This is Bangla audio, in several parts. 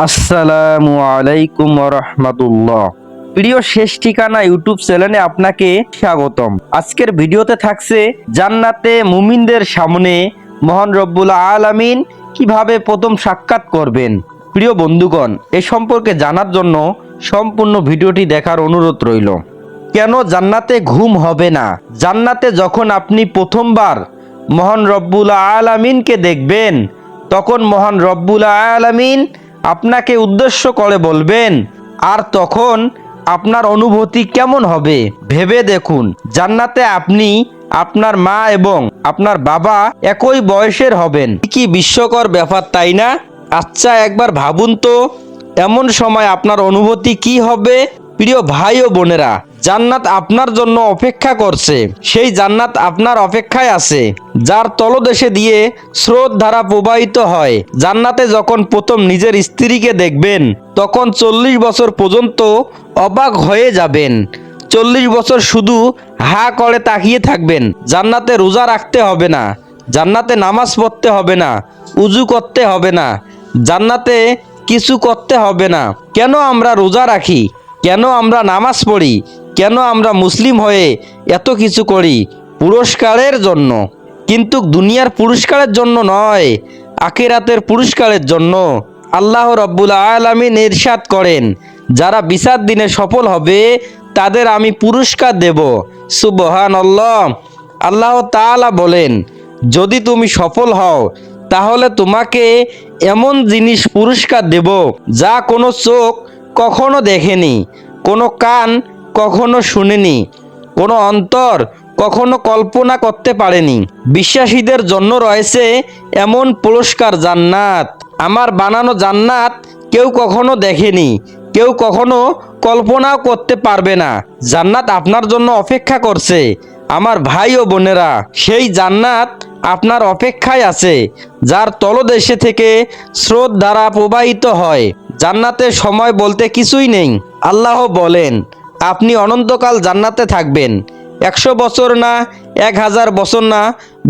আসসালামু আলাইকুম রহমতুল্লাহ প্রিয় শেষ ঠিকানা ইউটিউব চ্যানেলে আপনাকে স্বাগতম। আজকের ভিডিওতে থাকছে জান্নাতে মুমিনদের সামনে মহান রব্বুল আলামিন কীভাবে প্রথম সাক্ষাৎ করবেন। প্রিয় বন্ধুগণ, এ সম্পর্কে জানার জন্য সম্পূর্ণ ভিডিওটি দেখার অনুরোধ রইল। কেন জান্নাতে ঘুম হবে না? জান্নাতে যখন আপনি প্রথমবার মহান রব্বুল আলামিনকে দেখবেন, তখন মহান রব্বুল আলামিন আপনাকে উদ্দেশ্য করে বলবেন, আর তখন আপনার অনুভূতি কেমন হবে? ভেবে দেখুন, জান্নাতে আপনি আপনার মা এবং আপনার বাবা একই বয়সের হবেন। কি বিশ্বকর ব্যাপার, তাই না? আচ্ছা একবার ভাবুন তো, এমন সময় আপনার অনুভূতি কি হবে? প্রিয় ভাই ও বোনেরা জান্নাত আপনার জন্য অপেক্ষা করছে। সেই জান্নাত আপনার অপেক্ষায় আছে, যার তলদেশে দিয়ে স্রোত ধারা প্রবাহিত হয়। জান্নাতে যখন প্রথম নিজের স্ত্রীকে দেখবেন, তখন চল্লিশ বছর পর্যন্ত অবাক হয়ে যাবেন। চল্লিশ বছর শুধু হা করে তাকিয়ে থাকবেন। জান্নাতে রোজা রাখতে হবে না, জান্নাতে নামাজ পড়তে হবে না, উজু করতে হবে না, জান্নাতে কিছু করতে হবে না। কেন আমরা রোজা রাখি? কেন আমরা নামাজ পড়ি? কেন আমরা মুসলিম হয়ে এত কিছু করি পুরস্কারের জন্য? কিন্তু দুনিয়ার পুরস্কারের জন্য নয়, আখিরাতের পুরস্কারের জন্য। আল্লাহ রব্বুল আলমিন ইরশাদ করেন, যারা বিচার দিনে সফল হবে, তাদের আমি পুরস্কার দেব। সুবহান আল্লাহ তাআলা বলেন, যদি তুমি সফল হও, তাহলে তোমাকে এমন জিনিস পুরস্কার দেব, যা কোনো চোখ কখনো দেখেনি, কোনো কান কখনো শুনেনি, কোনো অন্তর কখনো কল্পনা করতে পারেনি। বিশ্বাসীদের জন্য রয়েছে এমন পুরস্কার জান্নাত। আমার বানানো জান্নাত কেউ কখনো দেখেনি, কেউ কখনো কল্পনাও করতে পারবে না। জান্নাত আপনার জন্য অপেক্ষা করছে, আমার ভাই ও বোনেরা। সেই জান্নাত আপনার অপেক্ষায় আছে, যার তলদেশে থেকে স্রোত দ্বারা প্রবাহিত হয়। জান্নাতে সময় বলতে কিছুই নেই, আল্লাহ বলেন আপনি অনন্তকাল জান্নাতে থাকবেন। একশো বছর না, এক হাজার বছর না,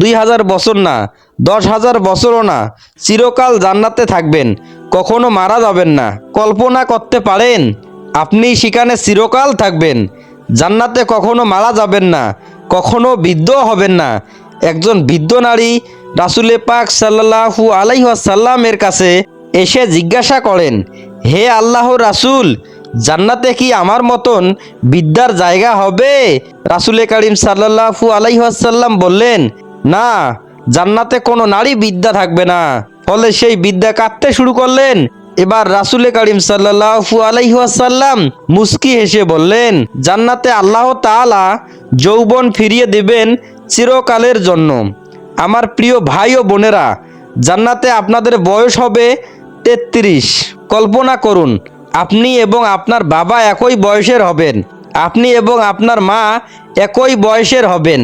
দুই হাজার বছর না, দশ হাজার বছরও না, চিরকাল জান্নাতে থাকবেন। কখনো মারা যাবেন না। কল্পনা করতে পারেন, আপনি সেখানে চিরকাল থাকবেন। জান্নাতে কখনো মারা যাবেন না, কখনো বৃদ্ধ হবেন না। একজন বৃদ্ধ নারী রাসুলে পাক সাল্লাহু আলাইসাল্লামের কাছে এসে জিজ্ঞাসা করেন, হে আল্লাহ রাসুল জান্নাতে কি আমার মতন বিদ্যার জায়গা হবে? রাসুলে করিম সাল্লাহু আলাইসাল্লাম বললেন, না, জান্নাতে কোনো নারী বিদ্যা থাকবে না। ফলে সেই বিদ্যা কাঁদতে শুরু করলেন। এবার রাসুলে করিম সাল্লাহু আলাইসাল্লাম মুস্কি হেসে বললেন, জান্নাতে আল্লাহ তাআলা যৌবন ফিরিয়ে দেবেন চিরকালের জন্য। আমার প্রিয় ভাই ও বোনেরা, জান্নাতে আপনাদের বয়স হবে তেত্রিশ। কল্পনা করুন আপনি এবং আপনার বাবা একই বয়সের হবেন। আপনি এবং আপনার মা একই বয়সের হবেন।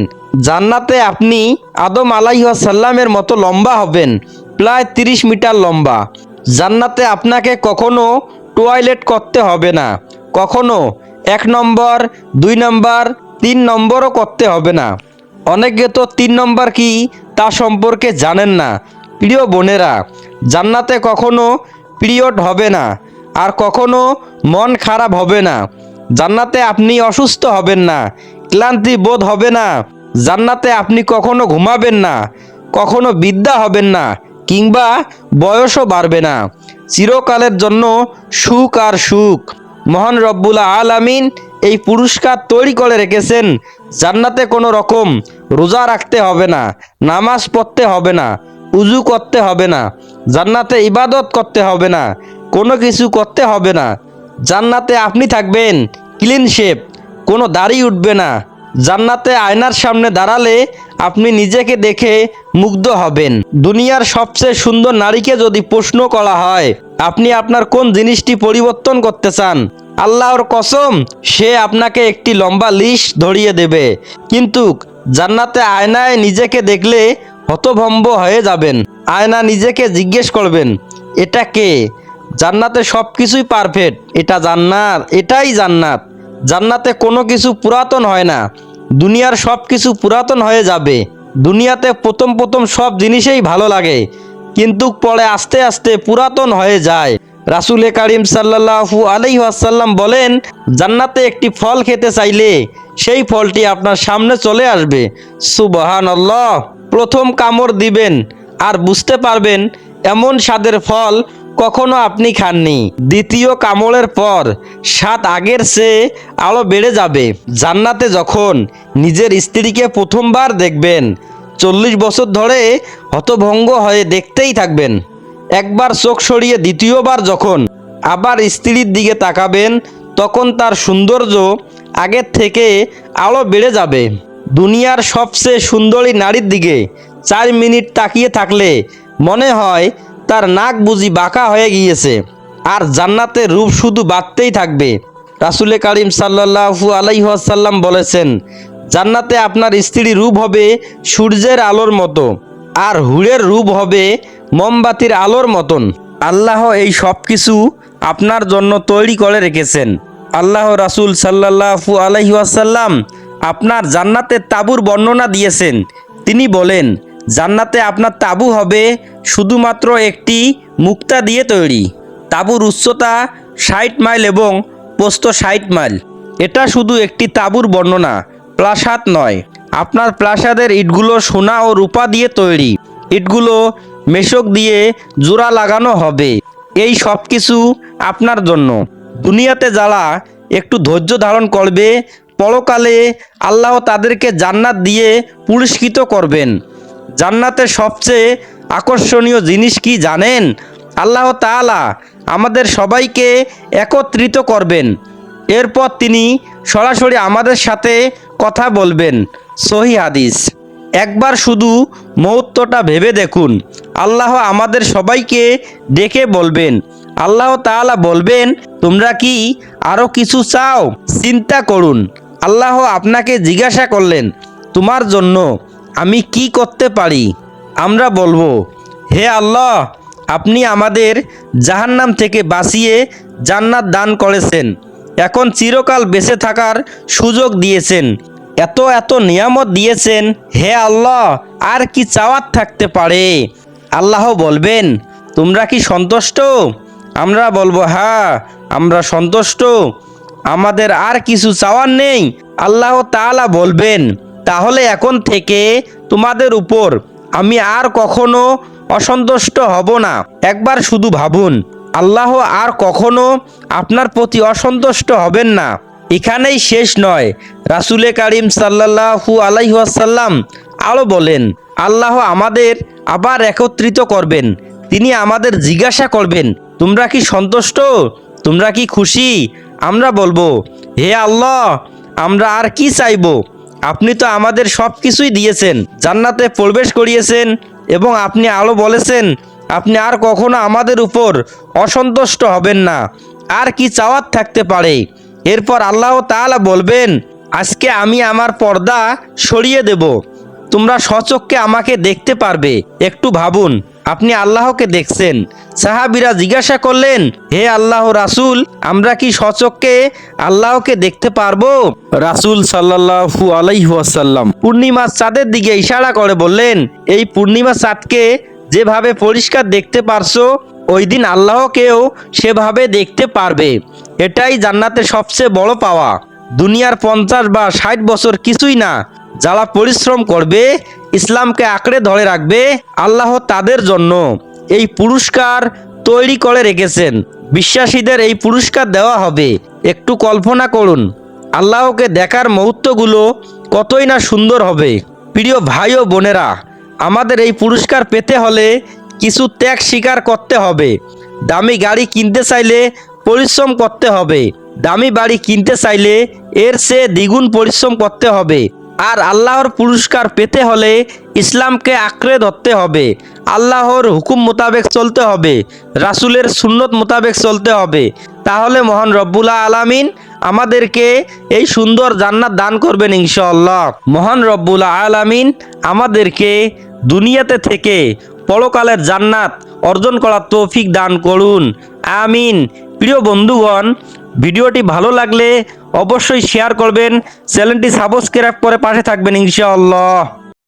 জান্নাতে আপনি আদম আলাইসাল্লামের মতো লম্বা হবেন, প্রায় তিরিশ মিটার লম্বা। জান্নাতে আপনাকে কখনো টয়লেট করতে হবে না, কখনো এক নম্বর, দুই নম্বর, তিন নম্বরও করতে হবে না। অনেকে তো তিন নম্বর কি তা সম্পর্কে জানেন না। প্রিয় বোনেরা, জান্নাতে কখনো পিরিয়ড হবে না। আর কখনো মন খারাপ হবে না। জান্নাতে আপনি অসুস্থ হবেন না, ক্লান্তি বোধ হবে না। জান্নাতে আপনি কখনো ঘুমাবেন না, কখনো বিদ্যা হবেন না, কিংবা বয়সও বাড়বে না। চিরকালের জন্য সুখ আর সুখ। মহান রব্বুল আলামিন এই পুরস্কার তৈরি করে রেখেছেন। জান্নাতে কোনো রকম রোজা রাখতে হবে না, নামাজ পড়তে হবে না, উজু করতে হবে না, জান্নাতে ইবাদত করতে হবে না কোনো কিছু করতে হবে না। জান্নাতে আপনি থাকবেন ক্লিন শেপ কোনো দাড়ি উঠবে না। জান্নাতে আয়নার সামনে দাঁড়ালে আপনি নিজেকে দেখে মুগ্ধ হবেন। দুনিয়ার সবচেয়ে সুন্দর নারীকে যদি প্রশ্ন করা হয়, আপনি আপনার কোন জিনিসটি পরিবর্তন করতে চান? আল্লাহর কসম, সে আপনাকে একটি লম্বা লিস্ট ধরিয়ে দেবে। কিন্তু জান্নাতে আয়নায় নিজেকে দেখলে হতভম্ব হয়ে যাবেন। আয়না নিজেকে জিজ্ঞেস করবেন, এটা কে? জান্নাতে সব কিছুই পারফেক্ট এটা জান্নাত, এটাই জান্নাত। জান্নাতে কোনো কিছু পুরাতন হয় না। দুনিয়ার সব কিছু পুরাতন হয়ে যাবে। দুনিয়াতে প্রথম প্রথম সব জিনিসেই ভালো লাগে, কিন্তু পরে আস্তে আস্তে পুরাতন হয়ে যায়। রাসুলে কারিম সাল্লাহু আলাইহাসাল্লাম বলেন, জান্নাতে একটি ফল খেতে চাইলে সেই ফলটি আপনার সামনে চলে আসবে। সুবহান প্রথম কামড় দিবেন আর বুঝতে পারবেন এমন স্বাদের ফল কখনো আপনি খাননি। দ্বিতীয় কামড়ের পর স্বাদ আগের চেয়ে আলো বেড়ে যাবে। জান্নাতে যখন নিজের স্ত্রীকে প্রথমবার দেখবেন, চল্লিশ বছর ধরে হতভঙ্গ হয়ে দেখতেই থাকবেন। একবার চোখ সরিয়ে দ্বিতীয়বার যখন আবার স্ত্রীর দিকে তাকাবেন, তখন তার সৌন্দর্য আগের থেকে আলো বেড়ে যাবে। দুনিয়ার সবচেয়ে সুন্দরী নারীর দিকে চার মিনিট তাকিয়ে থাকলে মনে হয় তার নাক বুঝি বাঁকা হয়ে গিয়েছে আর জান্নাতে রূপ শুধু বাড়তেই থাকবে। রাসুলে কারিম সাল্লাহু আলাইহাসাল্লাম বলেছেন, জান্নাতে আপনার স্ত্রী রূপ হবে সূর্যের আলোর মতো আর হুড়ের রূপ হবে মোমবাতির আলোর মতন। আল্লাহ এই সব কিছু আপনার জন্য তৈরি করে রেখেছেন। আল্লাহ রাসুল সাল্লাহু আলহিহাসাল্লাম আপনার জান্নাতের তাবুর বর্ণনা দিয়েছেন। তিনি বলেন জান্নাতে আপনার তাবু হবে শুধুমাত্র একটি মুক্তা দিয়ে তৈরি। তাবুর উচ্চতা ষাট মাইল এবং পোস্ত ষাট মাইল। এটা শুধু একটি তাবুর বর্ণনা, প্রাসাদ নয়। আপনার প্রাসাদের ইটগুলো সোনা ও রূপা দিয়ে তৈরি। ইটগুলো মেশক দিয়ে জোড়া লাগানো হবে। এই সব কিছু আপনার জন্য। দুনিয়াতে যারা একটু ধৈর্য ধারণ করবে, পরকালে আল্লাহ তাদেরকে জান্নাত দিয়ে পুরস্কৃত করবেন। জান্নাতের সবচেয়ে আকর্ষণীয় জিনিস কি জানেন? আল্লাহ তাআলা আমাদের সবাইকে একত্রিত করবেন। এরপর তিনি সরাসরি আমাদের সাথে কথা বলবেন। সহি হাদিস। একবার শুধু মহত্বটা ভেবে দেখুন। আল্লাহ আমাদের সবাইকে ডেকে বলবেন। আল্লাহ তাআলা বলবেন, তোমরা কি আরও কিছু চাও? চিন্তা করুন। আল্লাহ আপনাকে জিজ্ঞাসা করলেন, তোমার জন্য আমি কি করতে পারি? আমরা বলব, হে আল্লাহ, আপনি আমাদের জাহান্নাম থেকে বাঁচিয়ে জান্নাত দান করেছেন। এখন চিরকাল বেঁচে থাকার সুযোগ দিয়েছেন। এত এত নিয়ামত দিয়েছেন, হে আল্লাহ, আর কি চাওয়ার থাকতে পারে? আল্লাহ বলবেন, তোমরা কি সন্তুষ্ট? আমরা বলব হ্যাঁ আমরা সন্তুষ্ট। আমাদের আর কিছু চাওয়ার নেই। আল্লাহ তাআলা বলবেন তাহলে এখন থেকে তোমাদের উপর আমি আর কখনো অসন্তুষ্ট হব না। একবার শুধু ভাবুন, আল্লাহ আর কখনো আপনার প্রতি অসন্তুষ্ট হবেন না। এখানেই শেষ নয়। রাসুলে কারিম সাল্লাহু আলাইহাসাল্লাম আরও বলেন, আল্লাহ আমাদের আবার একত্রিত করবেন। তিনি আমাদের জিজ্ঞাসা করবেন, তোমরা কি সন্তুষ্ট? তোমরা কি খুশি? আমরা বলব, হে আল্লাহ, আমরা আর কি চাইব? আপনি তো আমাদের সব কিছুই দিয়েছেন, জান্নাতে প্রবেশ করিয়েছেন এবং আপনি আলো বলেছেন, আপনি আর কখনো আমাদের উপর অসন্তুষ্ট হবেন না। আর কি চাওয়ার থাকতে পারে? এরপর আল্লাহ তাআলা বলবেন, আজকে আমি আমার পর্দা সরিয়ে দেব। তোমরা সচক্ষে আমাকে দেখতে পারবে, একটু ভাবুন। আপনি আল্লাহকে দেখছেন। সাহাবিরা জিজ্ঞাসা করলেন, হে আল্লাহ রাসূল, আমরা কি সচক্ষে আল্লাহকে দেখতে পারব? রাসূল সাল্লাল্লাহু আলাইহি ওয়াসাল্লাম পূর্ণিমা চাঁদের দিকে ইশারা করে বললেন, এই পূর্ণিমা চাঁদকে যেভাবে পরিষ্কার দেখতে পারছ, ওই দিন আল্লাহকেও সেভাবে দেখতে পারবে। এটাই জান্নাতের সবচেয়ে বড় পাওয়া। দুনিয়ার পঞ্চাশ বা ষাট বছর কিছুই না যারা পরিশ্রম করবে, ইসলামকে আঁকড়ে ধরে রাখবে, আল্লাহ তাদের জন্য এই পুরস্কার তৈরি করে রেখেছেন। বিশ্বাসীদের এই পুরস্কার দেওয়া হবে। একটু কল্পনা করুন, আল্লাহকে দেখার মুহূর্তগুলো কতই না সুন্দর হবে। প্রিয় ভাই ও বোনেরা, আমাদের এই পুরস্কার পেতে হলে কিছু ত্যাগ স্বীকার করতে হবে। দামি গাড়ি কিনতে চাইলে পরিশ্রম করতে হবে। দামি বাড়ি কিনতে চাইলে এর চেয়ে দ্বিগুণ পরিশ্রম করতে হবে। আর আল্লাহর পুরস্কার পেতে হলে ইসলামকে আঁকড়ে ধরতে হবে। আল্লাহর হুকুম মোতাবেক চলতে হবে। রাসুলের সুন্নত মোতাবেক চলতে হবে। তাহলে মহান রব্বুল্লা আলামিন আমাদেরকে এই সুন্দর জান্নাত দান করবেন ইনশাআল্লাহ। মহান রব্বুল্লা আলামিন আমাদেরকে দুনিয়াতে থেকে পরকালের জান্নাত অর্জন করার তৌফিক দান করুন। আমিন। প্রিয় বন্ধুগণ ভিডিওটি ভালো লাগলে অবশ্যই শেয়ার করবেন চ্যানেলটি সাবস্ক্রাইব করে পাশে থাকবেন ইনশাআল্লাহ।